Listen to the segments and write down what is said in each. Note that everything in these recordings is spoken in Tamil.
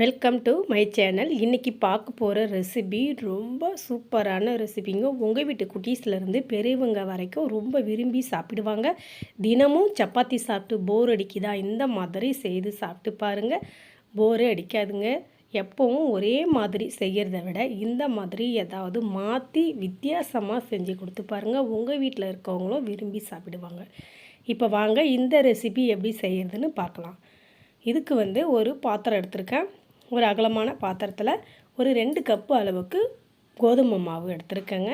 வெல்கம் டு மை சேனல் இன்றைக்கி பார்க்க போகிற ரெசிபி ரொம்ப சூப்பரான ரெசிபிங்க உங்கள் வீட்டு குட்டீஸ்லேருந்து பெரியவங்க வரைக்கும் ரொம்ப விரும்பி சாப்பிடுவாங்க. தினமும் சப்பாத்தி சாப்பிட்டு போர் அடிக்குதா? இந்த மாதிரி செய்து சாப்பிட்டு பாருங்கள் போரே அடிக்காதுங்க. எப்போவும் ஒரே மாதிரி செய்கிறத விட இந்த மாதிரி ஏதாவது மாற்றி வித்தியாசமாக செஞ்சு கொடுத்து பாருங்கள் உங்கள் வீட்டில் இருக்கவங்களும் விரும்பி சாப்பிடுவாங்க. இப்போ வாங்க இந்த ரெசிபி எப்படி செய்கிறதுன்னு பார்க்கலாம். இதுக்கு வந்து ஒரு பாத்திரம் எடுத்திருக்கேன். ஒரு அகலமான பாத்திரத்தில் ஒரு ரெண்டு கப்பு அளவுக்கு கோதுமை மாவு எடுத்திருக்கேங்க.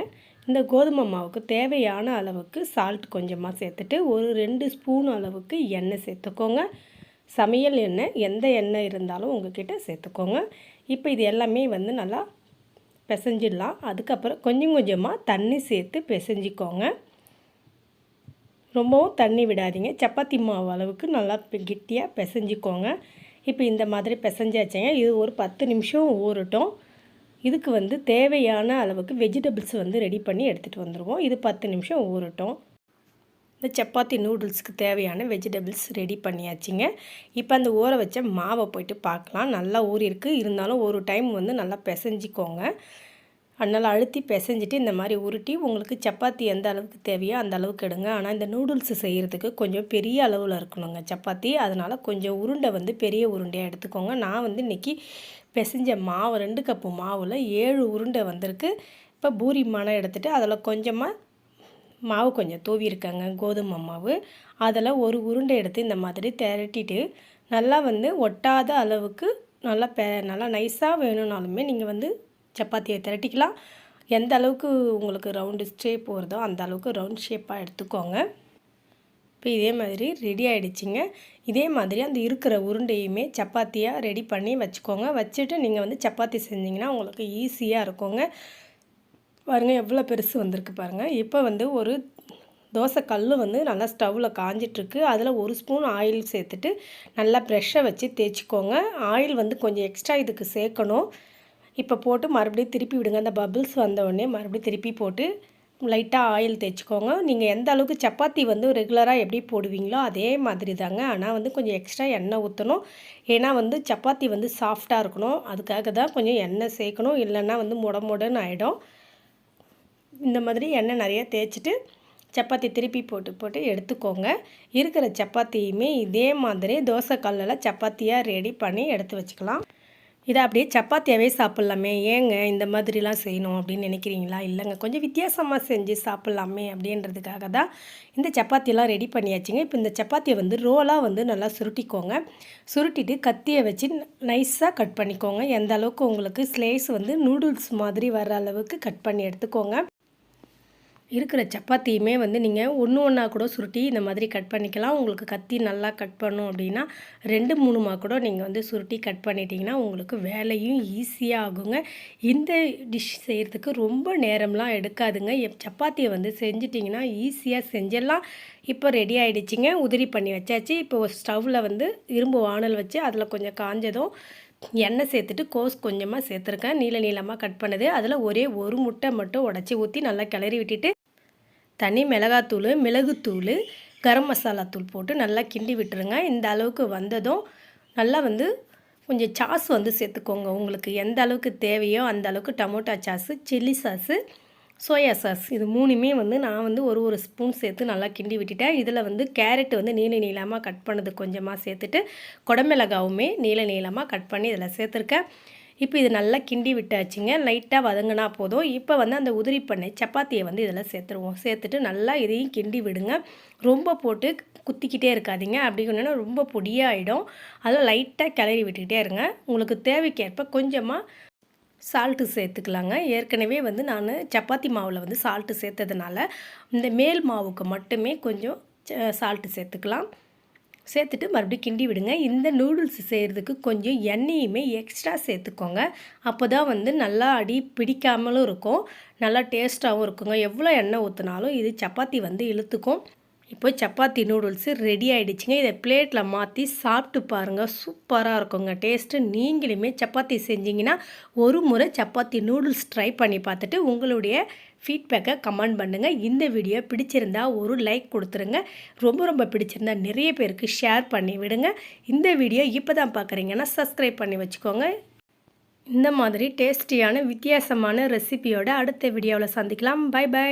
இந்த கோதுமை மாவுக்கு தேவையான அளவுக்கு சால்ட் கொஞ்சமாக சேர்த்துட்டு ஒரு ரெண்டு ஸ்பூன் அளவுக்கு எண்ணெய் சேர்த்துக்கோங்க. சமையல் எண்ணெய் எந்த எண்ணெய் இருந்தாலும் உங்ககிட்ட சேர்த்துக்கோங்க. இப்போ இது எல்லாமே வந்து நல்லா பிசைஞ்சிடலாம். அதுக்கப்புறம் கொஞ்சம் கொஞ்சமாக தண்ணி சேர்த்து பிசைஞ்சிக்கோங்க. ரொம்பவும் தண்ணி விடாதீங்க. சப்பாத்தி மாவு அளவுக்கு நல்லா கெட்டியாக பிசைஞ்சிக்கோங்க. இப்போ இந்த மாதிரி பிசைஞ்சாச்சுங்க. இது ஒரு பத்து நிமிஷம் ஊறட்டும். இதுக்கு வந்து தேவையான அளவுக்கு வெஜிடபிள்ஸ் வந்து ரெடி பண்ணி எடுத்துகிட்டு வந்துடுவோம் இது பத்து நிமிஷம் ஊறட்டும். இந்த சப்பாத்தி நூடுல்ஸ்க்கு தேவையான வெஜிடபிள்ஸ் ரெடி பண்ணியாச்சுங்க. இப்போ அந்த ஊற வச்ச மாவை போயிட்டு பார்க்கலாம். நல்லா ஊறிருக்கு இருந்தாலும் ஒரு டைம் வந்து நல்லா பிசைஞ்சிக்கோங்க. அதனால் அழுத்தி பிசைஞ்சிட்டு இந்த மாதிரி உருட்டி உங்களுக்கு சப்பாத்தி எந்த அளவுக்கு தேவையோ அந்த அளவுக்கு எடுங்க. ஆனால் இந்த நூடுல்ஸ் செய்கிறதுக்கு கொஞ்சம் பெரிய அளவில் இருக்கணுங்க சப்பாத்தி. அதனால் கொஞ்சம் உருண்டை வந்து பெரிய உருண்டையாக எடுத்துக்கோங்க. நான் வந்து இன்றைக்கி பிசைஞ்ச மாவு ரெண்டு கப்பு மாவில் ஏழு உருண்டை வந்திருக்கு. இப்போ பூரி மனை எடுத்துகிட்டு அதில் கொஞ்சமாக மாவு கொஞ்சம் தூவியிருக்காங்க கோதுமை மாவு. அதில் ஒரு உருண்டை எடுத்து இந்த மாதிரி திரட்டிட்டு நல்லா வந்து ஒட்டாத அளவுக்கு நல்லா பெ நல்லா நைஸாக வேணும்னாலுமே நீங்கள் வந்து சப்பாத்தியை திரட்டிக்கலாம். எந்த அளவுக்கு உங்களுக்கு ரவுண்டு ஷேப் வருதோ அந்த அளவுக்கு ரவுண்ட் ஷேப்பாக எடுத்துக்கோங்க. இப்போ இதே மாதிரி ரெடி ஆகிடுச்சிங்க இதே மாதிரி அந்த இருக்கிற உருண்டையுமே சப்பாத்தியாக ரெடி பண்ணி வச்சுக்கோங்க. வச்சுட்டு நீங்கள் வந்து சப்பாத்தி செஞ்சிங்கன்னா உங்களுக்கு ஈஸியாக இருக்குங்க. பாருங்கள் எவ்வளோ பெருசு வந்திருக்கு பாருங்கள் இப்போ வந்து ஒரு தோசை கல் வந்து நல்லா ஸ்டவ்வில் காஞ்சிட்ருக்கு. அதில் ஒரு ஸ்பூன் ஆயில் சேர்த்துட்டு நல்லா ப்ரெஷ்ஷை வச்சு தேய்ச்சிக்கோங்க. ஆயில் வந்து கொஞ்சம் எக்ஸ்ட்ரா இதுக்கு சேர்க்கணும். இப்போ போட்டு மறுபடியும் திருப்பி விடுங்க. அந்த பபிள்ஸ் வந்தவுடனே மறுபடியும் திருப்பி போட்டு லைட்டாக ஆயில் தேய்ச்சிக்கோங்க. நீங்கள் எந்த அளவுக்கு சப்பாத்தி வந்து ரெகுலராக எப்படி போடுவீங்களோ அதே மாதிரி தாங்க. ஆனால் வந்து கொஞ்சம் எக்ஸ்ட்ரா எண்ணெய் ஊற்றணும் ஏன்னா வந்து சப்பாத்தி வந்து சாஃப்டாக இருக்கணும். அதுக்காக தான் கொஞ்சம் எண்ணெய் சேர்க்கணும். இல்லைன்னா வந்து முட முடன்னு ஆகிடும் இந்த மாதிரி எண்ணெய் நிறைய தேய்ச்சிட்டு சப்பாத்தி திருப்பி போட்டு போட்டு எடுத்துக்கோங்க. இருக்கிற சப்பாத்தியுமே இதே மாதிரி தோசை கல்லில் சப்பாத்தியாக ரெடி பண்ணி எடுத்து வச்சுக்கலாம். இதை அப்படியே சப்பாத்தியாகவே சாப்பிட்லாமே. ஏங்க இந்த மாதிரிலாம் செய்யணும் அப்படின்னு நினைக்கிறீங்களா? இல்லைங்க. கொஞ்சம் வித்தியாசமாக செஞ்சு சாப்பிட்லாமே அப்படின்றதுக்காக தான் இந்த சப்பாத்தியெல்லாம் ரெடி பண்ணியாச்சுங்க. இப்போ இந்த சப்பாத்தியை வந்து ரோலாக வந்து நல்லா சுருட்டிக்கோங்க. சுருட்டிட்டு கத்தியை வச்சு நைஸாக கட் பண்ணிக்கோங்க. எந்த அளவுக்கு உங்களுக்கு ஸ்லேஸ் வந்து நூடுல்ஸ் மாதிரி வர அளவுக்கு கட் பண்ணி எடுத்துக்கோங்க. இருக்கிற சப்பாத்தியுமே வந்து நீங்கள் ஒன்று ஒன்றா கூட சுருட்டி இந்த மாதிரி கட் பண்ணிக்கலாம். உங்களுக்கு கத்தி நல்லா கட் பண்ணும் அப்படின்னா ரெண்டு மூணுமா கூட நீங்கள் வந்து சுருட்டி கட் பண்ணிட்டீங்கன்னா உங்களுக்கு வேலையும் ஈஸியாக ஆகுங்க. இந்த டிஷ் செய்கிறதுக்கு ரொம்ப நேரம்லாம் எடுக்காதுங்க. சப்பாத்தியை வந்து செஞ்சிட்டிங்கன்னா ஈஸியாக செஞ்சிடலாம். இப்போ ரெடி ஆகிடுச்சிங்க உதிரி பண்ணி வச்சாச்சு. இப்போ ஸ்டவ்வில் வந்து இரும்பு வானல் வச்சு அதில் கொஞ்சம் காஞ்சதும் எண்ணெய் சேர்த்துட்டு கோஸ் கொஞ்சமாக சேர்த்துருக்கேன். நீள நீளமாக கட் பண்ணது. அதில் ஒரே ஒரு முட்டை மட்டும் உடச்சி ஊற்றி நல்லா கிளறி விட்டுட்டு தனி மிளகாத்தூள் மிளகுத்தூள் கரம் மசாலா தூள் போட்டு நல்லா கிண்டி விட்டுருங்க. இந்த அளவுக்கு வந்ததும் நல்லா வந்து கொஞ்சம் சாஸ் வந்து சேர்த்துக்கோங்க. உங்களுக்கு எந்த அளவுக்கு தேவையோ அந்த அளவுக்கு tomato sauce chilli sauce soya sauce இது மூணுமே வந்து நான் வந்து ஒரு ஒரு ஸ்பூன் சேர்த்து நல்லா கிண்டி விட்டுட்டேன். இதில் வந்து கேரட் வந்து நீள நீளமாக கட் பண்ணது கொஞ்சமாக சேர்த்துட்டு குடமிளகாவுமே நீள நீளமாக கட் பண்ணி இதில் சேர்த்துருக்கேன். இப்போ இது நல்லா கிண்டி விட்டாச்சுங்க. லைட்டாக வதங்கினா போதும். இப்போ வந்து அந்த உதிரி பண்ணை சப்பாத்தியை வந்து இதில் சேர்த்துருவோம். சேர்த்துட்டு நல்லா இதையும் கிண்டி விடுங்க. ரொம்ப போட்டு குத்திக்கிட்டே இருக்காதிங்க. அப்படின்னா ரொம்ப பொடியாகிடும் அதில் லைட்டாக கிளறி விட்டுக்கிட்டே இருங்க. உங்களுக்கு தேவைக்கேற்ப கொஞ்சமாக சால்ட்டு சேர்த்துக்கலாங்க. ஏற்கனவே வந்து நான் சப்பாத்தி மாவில் வந்து சால்ட்டு சேர்த்ததுனால இந்த மேல் மாவுக்கு மட்டுமே கொஞ்சம் சால்ட்டு சேர்த்துக்கலாம். சேர்த்துட்டு மறுபடியும் கிண்டி விடுங்க. இந்த நூடுல்ஸ் செய்கிறதுக்கு கொஞ்சம் எண்ணெயுமே எக்ஸ்ட்ரா சேர்த்துக்கோங்க. அப்போ தான் வந்து நல்லா அடி பிடிக்காமலும் இருக்கும். நல்லா டேஸ்ட்டாகவும் இருக்குங்க. எவ்வளோ எண்ணெய் ஊற்றினாலும் இது சப்பாத்தி வந்து இழுத்துக்கும். இப்போ சப்பாத்தி நூடுல்ஸு ரெடி ஆகிடுச்சிங்க இதை பிளேட்டில் மாற்றி சாப்பிட்டு பாருங்கள் சூப்பராக இருக்குங்க. டேஸ்ட்டு நீங்களுமே சப்பாத்தி செஞ்சிங்கன்னா ஒரு முறை சப்பாத்தி நூடுல்ஸ் ட்ரை பண்ணி பார்த்துட்டு உங்களுடைய ஃபீட்பேக்கை கமெண்ட் பண்ணுங்கள் இந்த வீடியோ பிடிச்சிருந்தா ஒரு லைக் கொடுத்துருங்க. ரொம்ப ரொம்ப பிடிச்சிருந்தா நிறைய பேருக்கு ஷேர் பண்ணி விடுங்க. இந்த வீடியோ இப்போ தான் பார்க்குறீங்கன்னா சப்ஸ்கிரைப் பண்ணி வச்சுக்கோங்க. இந்த மாதிரி டேஸ்டியான வித்தியாசமான ரெசிபியோட அடுத்த வீடியோவில் சந்திக்கலாம். By by